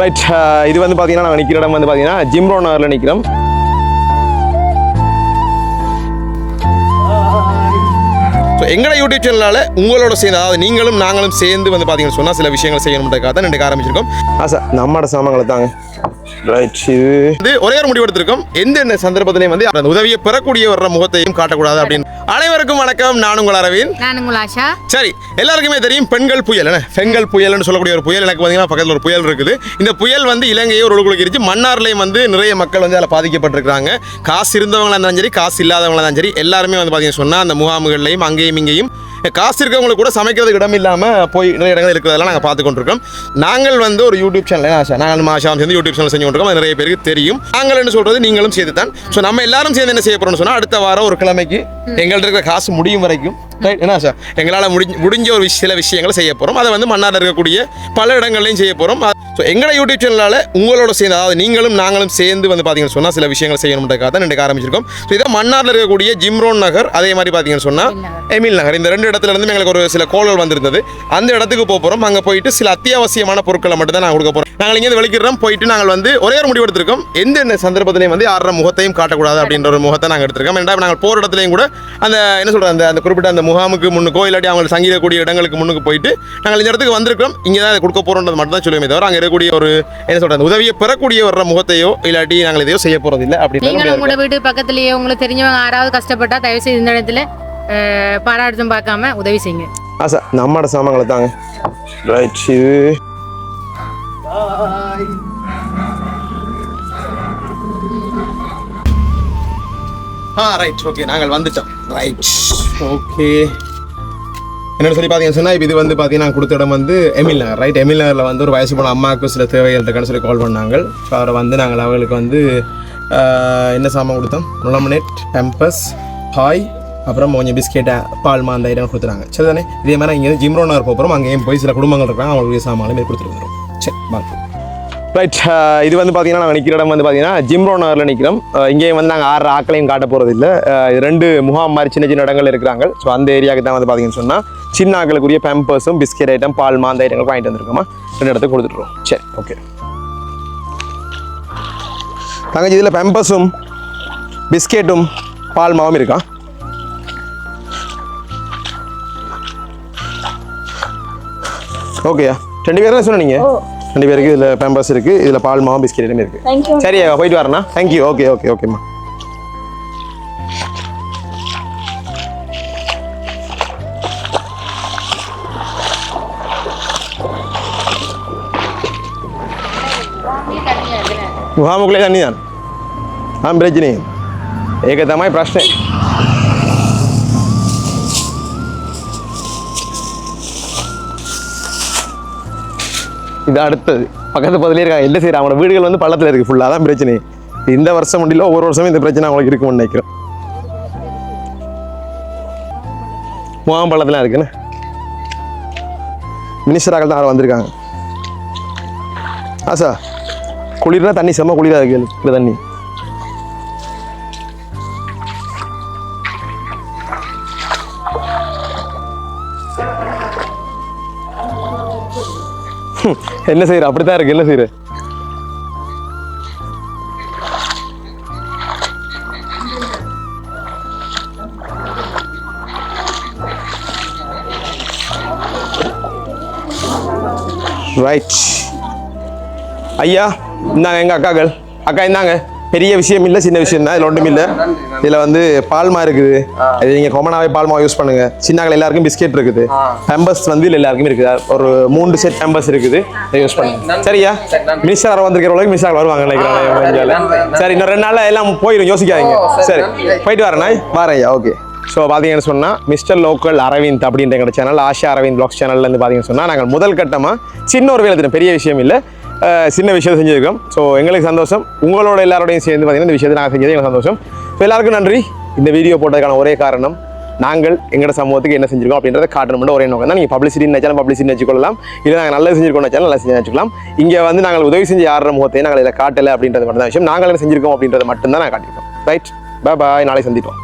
Right uh, இது வந்து பார்த்தீங்கன்னா நான் நிற்கிற இடம் வந்து பார்த்தீங்கன்னா ஜிம்ரோ நகரில் நிற்கிறோம் ஸோ எங்களோட யூடியூப் சேனலால் உங்களோட சேர்ந்து அதாவது நீங்களும் நாங்களும் சேர்ந்து வந்து பார்த்தீங்கன்னு சொன்னால் சில விஷயங்கள் செய்யணுன்றதுக்காக தான் இன்றைக்கு ஆரம்பிச்சிருக்கோம். ஆ சார் நம்மளோட சாமான்களை தாங்க. ஒரே ஒரு முடிவு எடுத்திருக்கோம் எந்த சந்தர்ப்பத்திலையும் வந்து அந்த உதவியை பெறக்கூடிய வர்ற முகத்தையும் காட்டக்கூடாது அப்படின்னு. அனைவருக்கும் வணக்கம். நான் உங்கள் அரவிந்த். நான் உங்கள் ஆஷா. சரி எல்லாருக்குமே தெரியும் பெண்கள் புயல் என்ன? பெண்கள் புயல்னு சொல்லக்கூடிய ஒரு புயல். எனக்கு பார்த்தீங்கன்னா பக்கத்தில் ஒரு புயல் இருக்குது. இந்த புயல் வந்து இலங்கையை ஒரு உழுகுலுக்கிருச்சு மன்னார்லையும் வந்து நிறைய மக்கள் வந்து அதில் பாதிக்கப்பட்டிருக்காங்க காசு இருந்தவங்களா இருந்தாலும் சரி காசு இல்லாதவங்களா இருந்தாலும் சரி எல்லாருமே வந்து பார்த்தீங்கன்னு சொன்னால் அந்த முகாம்கள்லையும் அங்கேயும் இங்கேயும் காசு இருக்கவங்களுக்கு கூட சமைக்கிறதுக்கு இடம் இல்லாமல் போய் நிறைய இடங்கள் இருக்கிறதெல்லாம் நாங்கள் பார்த்து கொண்டிருக்கோம். நாங்கள் வந்து ஒரு யூடியூப் சேனல் ஆஷா நாங்கள் மாஷா சேர்ந்து யூடியூப் சேனல் செஞ்சு கொண்டிருக்கோம். அது நிறைய பேருக்கு தெரியும். நாங்கள் என்ன சொல்றது நீங்களும் சேர்த்து தான் ஸோ நம்ம எல்லாரும் சேர்ந்து என்ன செய்ய போறோம்னு சொன்னால் அடுத்த வாரம் ஒரு கிழமைக்கு எங்கள்ட்ட இருக்கிற காசு முடியும் வரைக்கும்? என்ன சார் எங்களால் முடிஞ்ச முடிஞ்ச ஒரு சில விஷயங்களை செய்ய போகிறோம் அதை வந்து மன்னாரில் இருக்கக்கூடிய பல இடங்கள்லையும் செய்ய போகிறோம் ஸோ எங்களோட யூடியூப் சேனலால் உங்களோட சேர்ந்து அதாவது நீங்களும் நாங்களும் சேர்ந்து வந்து பார்த்தீங்கன்னு சொன்னால் சில விஷயங்கள் செய்யணுன்றதுக்காக தான் இன்றைக்கு ஆரம்பிச்சிருக்கோம். ஸோ இதை மன்னாரில் இருக்கக்கூடிய ஜிம்ரோன் நகர் அதே மாதிரி பார்த்தீங்கன்னு சொன்னால் எமில் நகர். இந்த ரெண்டு இடத்துல இருந்து எங்களுக்கு ஒரு சில கோள்கள் வந்திருந்தது. அந்த இடத்துக்கு போக போகிறோம் அங்கே போயிட்டு சில அத்தியாவசியமான பொருட்களை மட்டும் தான் நாங்கள் கொடுக்க போகிறோம் நாங்கள் இங்கே வெளிக்கிறோம் போயிட்டு நாங்கள் வந்து ஒரே ஒரு முடிவு எடுத்திருக்கோம். எந்த சந்தர்ப்பத்திலையும் வந்து யார முகத்தையும் காட்டக்கூடாது அப்படின்ற ஒரு முகத்தை நாங்கள் எடுத்திருக்கோம். ஏன்னா நாங்கள் போகிற இடத்துலையும் கூட அந்த என்ன சொல்கிறது அந்த அந்த குறிப்பிட்ட அந்த முகாமுக்கு முன்னுக்கோ இல்லாட்டி அவங்க சங்கீதக்கூடிய இடங்களுக்கு முன்னுக்கு போயிட்டு நாங்கள் இந்த இடத்துக்கு வந்திருக்கோம் இங்கே தான் கொடுக்க போகிறோன்றது மட்டும் தான் சொல்லுமே தவிர அங்கே இருக்கக்கூடிய ஒரு என்ன சொல்கிறது உதவியை பெறக்கூடிய வர்ற முகத்தையோ இல்லாட்டி நாங்கள் எதையோ செய்ய போகிறது இல்லை அப்படின்னு உங்களோட வீட்டு பக்கத்துலயே உங்களுக்கு தெரிஞ்சவங்க யாராவது கஷ்டப்பட்டா தயவு செய்து இந்த இடத்துல பாராட்டும் பார்க்காம உதவி செய்யுங்க. ஆசா நம்மட சாமான்களை தாங்க. ரைட் ஆ ரைட் ஓகே நாங்கள் வந்துட்டோம். ரைட் ஓகே என்னென்னு சொல்லி பார்த்தீங்கன்னு சொன்னால் இது வந்து பார்த்தீங்கன்னா கொடுத்த இடம் வந்து எமில் நகர் ரைட் எமில் நகரில் வந்து ஒரு வயசு போன அம்மாவுக்கு சில தேவைகள் இருக்கான்னு சொல்லி கால் பண்ணாங்க. ஸோ அவரை வந்து நாங்கள் அவங்களுக்கு வந்து என்ன சாமான் கொடுத்தோம்? நுழமனேட் பெம்பஸ் ஹாய் அப்புறம் கொஞ்சம் பிஸ்கெட்டை பால் அந்த ஐட்டம் கொடுத்துறாங்க சரி தானே இதே மாதிரி இங்கே ஜிம்ரோ நகர் போகிறோம் அங்கேயும் போய் சில குடும்பங்கள் இருக்காங்க. அவங்களுக்கு சாமானும் மாரி சரி வாங்க ரைட் uh, இது வந்து பார்த்தீங்கன்னா நாங்கள் நிற்கிற இடம் வந்து பார்த்தீங்கன்னா ஜிம்ரோ நகரில் நிற்கிறோம் uh, இங்கேயும் வந்து நாங்கள் ஆறு ஆக்களையும் காட்ட போகிறது இல்லை uh, இது ரெண்டு முகாம் மாதிரி சின்ன சின்ன இடங்கள் இருக்கிறாங்க. ஸோ அந்த ஏரியாவுக்கு தான் வந்து பார்த்தீங்கன்னு சொன்னால் சின்ன ஆக்களுக்குரிய பேம்பர்ஸும் பிஸ்கெட் ஐட்டம் பால் அந்த ஐட்டங்கள் வாங்கிட்டு வந்திருக்கோமா? ரெண்டு இடத்துக்கு கொடுத்துட்ருவோம் சரி ஓகே தங்கச்சி இதில் பேம்பர்ஸும் பிஸ்கெட்டும் பால் மாவும் இருக்கா? ஓகேயா ரெண்டு பேரும் சொன்ன நீங்கள் ரெண்டு பேருக்கு இதில் பேம்பர்ஸ் இருக்குது இதில் பால் மாவு பிஸ்கெட் எல்லாமே இருக்குது சரி போயிட்டு வரேண்ணா தேங்க்யூ ஓகே ஓகே ஓகேம்மா ಗುಹಾಮುಖಲೇ ತಣ್ಣಿ ನಾನು ಆಂ ಬ್ರಜ್ನಿ ಏಕತಮಾಯ್ பிரச்சனை. இது அடுத்தது. பக்கத்து பக்கத்துலேயே இருக்காங்க. என்ன செய்யறாங்க? அவங்களோட வீடுகள் வந்து பள்ளத்தில் இருக்குது ஃபுல்லாக தான் பிரச்சனை. இந்த வருஷம் முடியல ஒவ்வொரு வருஷமும் இந்த பிரச்சனை அவங்களுக்கு இருக்கும்னு நினைக்கிறோம். முகாம் பள்ளத்தில் இருக்குன்னு. மினிஸ்டராக தான் யாரும் வந்திருக்காங்க. ஆசா குளிர்னா தண்ணி செம்ம குளிராக இருக்கு. தண்ணி. என்ன செய்யற அப்படித்தான் இருக்கு. என்ன செய்யற ரைட் ஐயா இந்தாங்க எங்கள் அக்காக்கள். அக்கா இந்தாங்க. பெரிய விஷயம் இல்லை சின்ன விஷயம் தான் இதில் ஒன்றும் இல்லை இதில் வந்து பால்மா இருக்குது. இது நீங்கள் கொமனாவே பால்மா யூஸ் பண்ணுங்க. சின்னாக்கள் எல்லாருக்கும் பிஸ்கெட் இருக்குது. பெம்பர்ஸ் வந்து இதில் எல்லாருக்கும் இருக்குது. ஒரு மூணு செட் பெம்பர்ஸ் இருக்குது. இதை யூஸ் பண்ணுங்க. சரியா? மினிஸ்டர் வந்திருக்கிற அளவுக்கு மினிஸ்டர் வருவாங்க நினைக்கிறேன். சரி இன்னும் ரெண்டு நாளில் எல்லாம் போயிடும் யோசிக்காதீங்க. சரி போயிட்டு வரேன். வரேன் ஐயா. ஓகே ஸோ பார்த்தீங்கன்னு சொன்னால் மிஸ்டர் லோக்கல் அரவிந்த் அப்படின்ற எங்களோட சேனல் ஆஷா அரவிந்த் பிளாக்ஸ் சேனல்லேருந்து பார்த்தீங்கன்னு சொன்னால் நாங்கள் முதல் கட்டமாக சின்ன ஒரு வேலை பெரிய விஷயம் இல்லை. சின்ன விஷயம் செஞ்சுருக்கோம். ஸோ எங்களுக்கு சந்தோஷம். உங்களோட எல்லாரோடையும் சேர்ந்து பார்த்தீங்கன்னா இந்த விஷயத்தை நாங்கள் செஞ்சது எங்களுக்கு சந்தோஷம். ஸோ எல்லாருக்கும் நன்றி. இந்த வீடியோ போட்டதுக்கான ஒரே காரணம் நாங்கள் எங்களோட சமூகத்துக்கு என்ன செஞ்சிருக்கோம் அப்படின்றத காட்டணும் ஒரே நோக்கம் தான். நீங்கள் பப்ளிசிட்டி நினைச்சாலும் பப்ளிசிட்டி வச்சுக்கொள்ளலாம் இல்லை நாங்கள் நல்லது செஞ்சிருக்கோம் நினச்சாலும் நல்லா செஞ்சு வச்சுக்கலாம் இங்கே வந்து நாங்கள் உதவி செஞ்சு யார முகத்தையும் நாங்கள் இதில் காட்டலை அப்படின்றது மட்டும் தான் விஷயம். நாங்கள் என்ன செஞ்சிருக்கோம் அப்படின்றத மட்டும் தான் நான் காட்டியிருக்கோம். ரைட் பாய் நாளை சந்திப்போம்.